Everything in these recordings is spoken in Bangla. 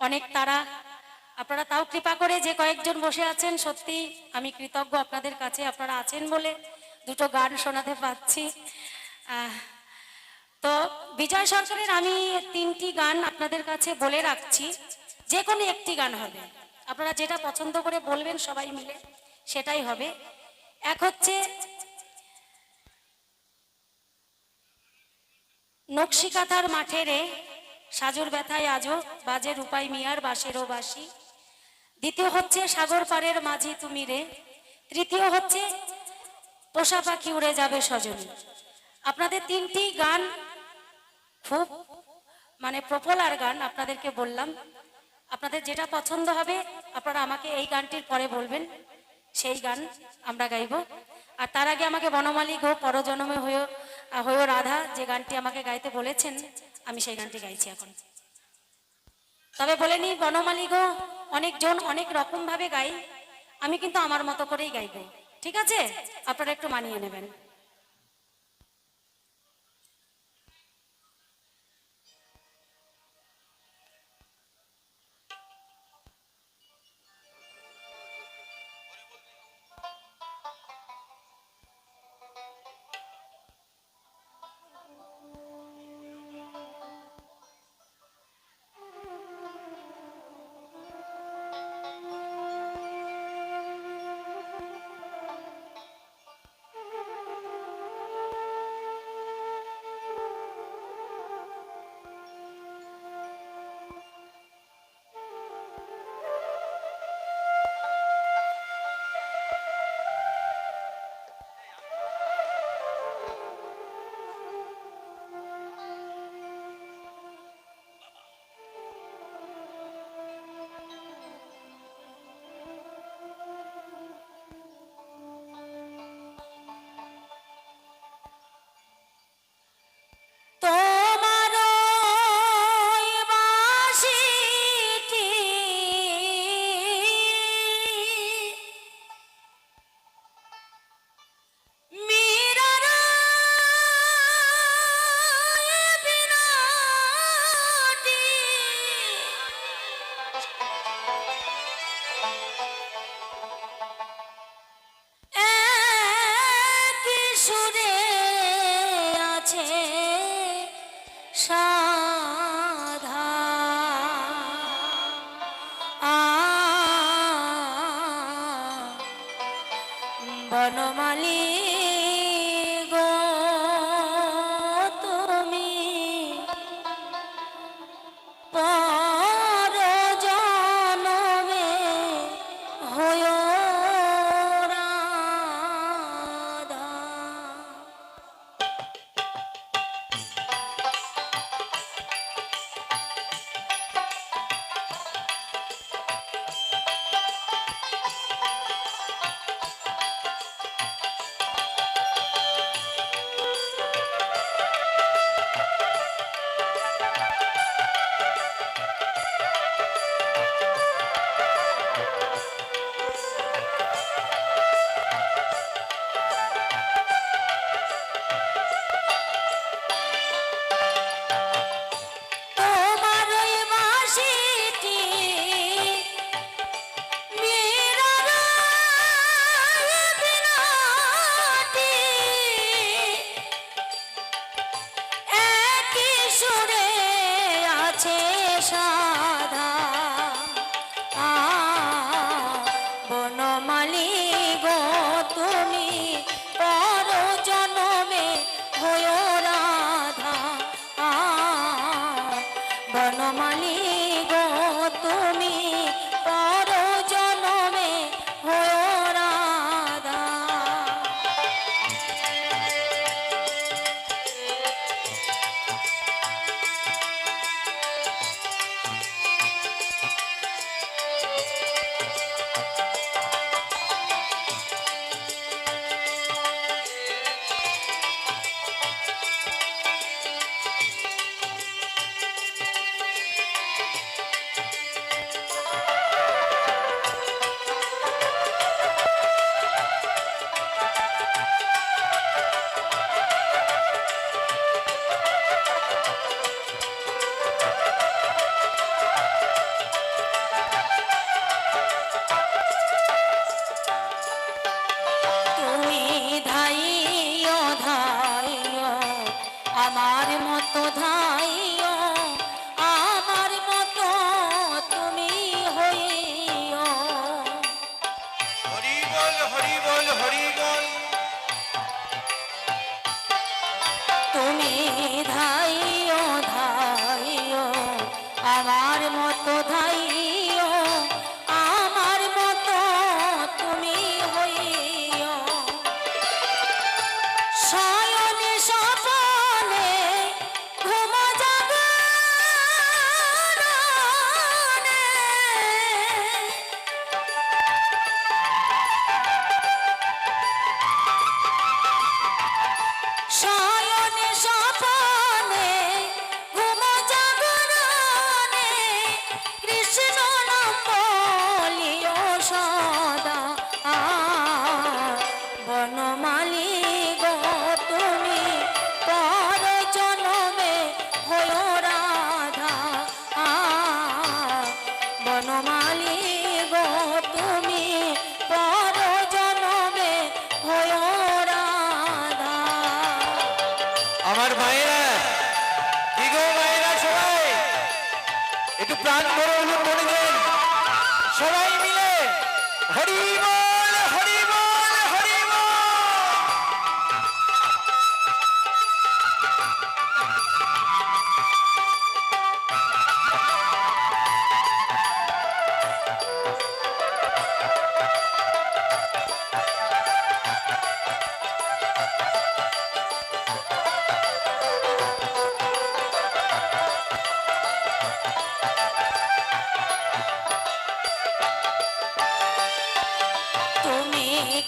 অনেক তারা। আপনারা তাও কৃপা করে যে কয়েকজন বসে আছেন, সত্যি আমি কৃতজ্ঞ আপনাদের কাছে, আপনারা আছেন বলে দুটো গান শোনাতে পাচ্ছি। তো বিজয় সরকারের আমি তিনটি গান আপনাদের কাছে বলে রাখছি। যে কোনো একটি গান হবে। আপনারা যেটা পছন্দ করে বলবেন সবাই মিলে সেটাই হবে। এক হচ্ছে নকশিকাতার মাঠে রে সাজুর ব্যথায় আজও বাজে রূপাই মিয়ার বাসেরও বাসি দ্বিতীয় হচ্ছে, সাগর পাড়ের মাঝি তুমি রে। তৃতীয় হচ্ছে, পোষা পাখি উড়ে যাবে সজনী। আপনাদের তিনটি গান খুব মানে প্রপলার গান আপনাদেরকে বললাম। আপনাদের যেটা পছন্দ হবে, আপনারা আমাকে এই গানটির পরে বলবেন। সেই গান আমরা গাইব। আর তার আগে আমাকে বনমালী গো, পরজনমে হয়েও হয়েও রাধা যে গানটি আমাকে গাইতে বলেছেন আমি সেই গানটি গাইছি এখন। তবে বলে নি, বনমালী অনেকজন অনেক রকম ভাবে গাই, আমি কিন্তু আমার মতো করেই গাইব। ঠিক আছে? আপনারা একটু মানিয়ে নেবেন। তুমি ধা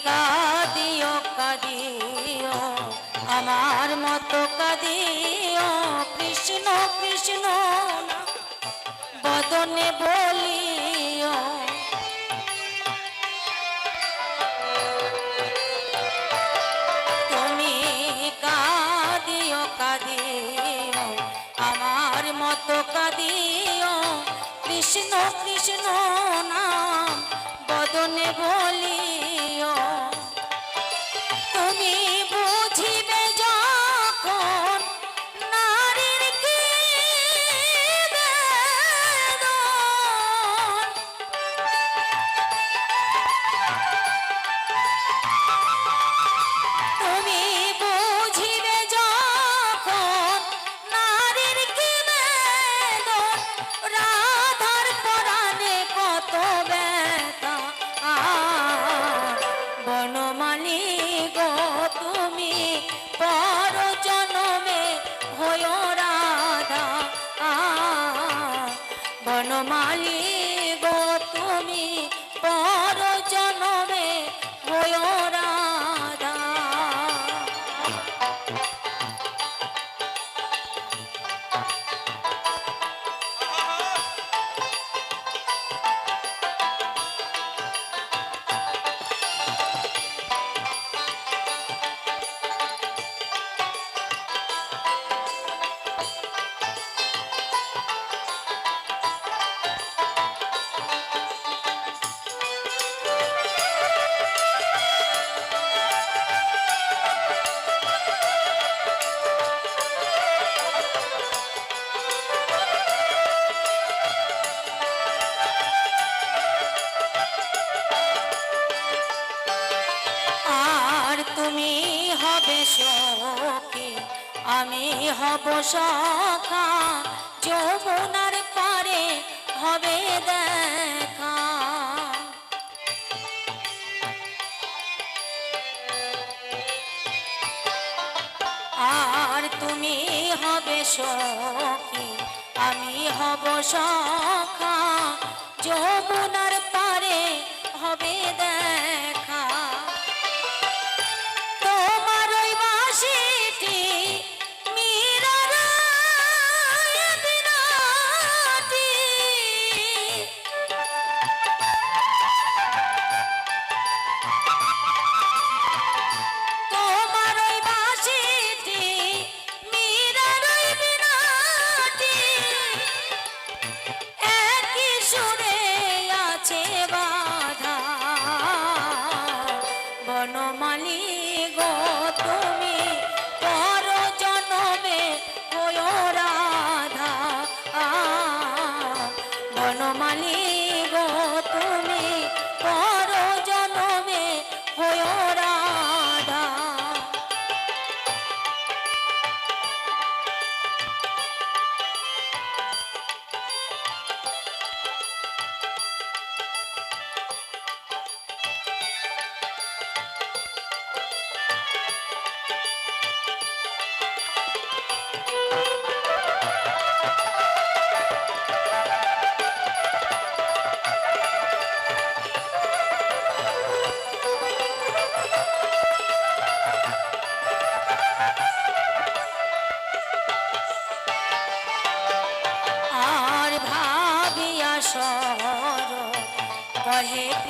কাঁদিও কাঁদিও আমার মতো কাঁদিও, কৃষ্ণ কৃষ্ণ বদনে বলিও। তুমি কাঁদিও কাঁদিও, আমার মতো কাঁদিও, কৃষ্ণ কৃষ্ণ নাম বদনে বলিও। পারি গো তুমি পা তুমি হবে শোকে আমি হব সখা। যমুনার পারে হবে দেখা। আর তুমি হবে শোকে আমি হব সখা। যমুনার পারে হবে দেখা।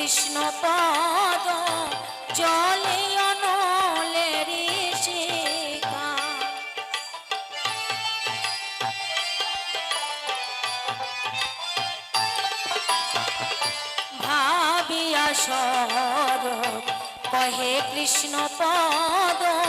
কৃষ্ণ পদ জলে ভাবিয়া সর কহে কৃষ্ণ পদ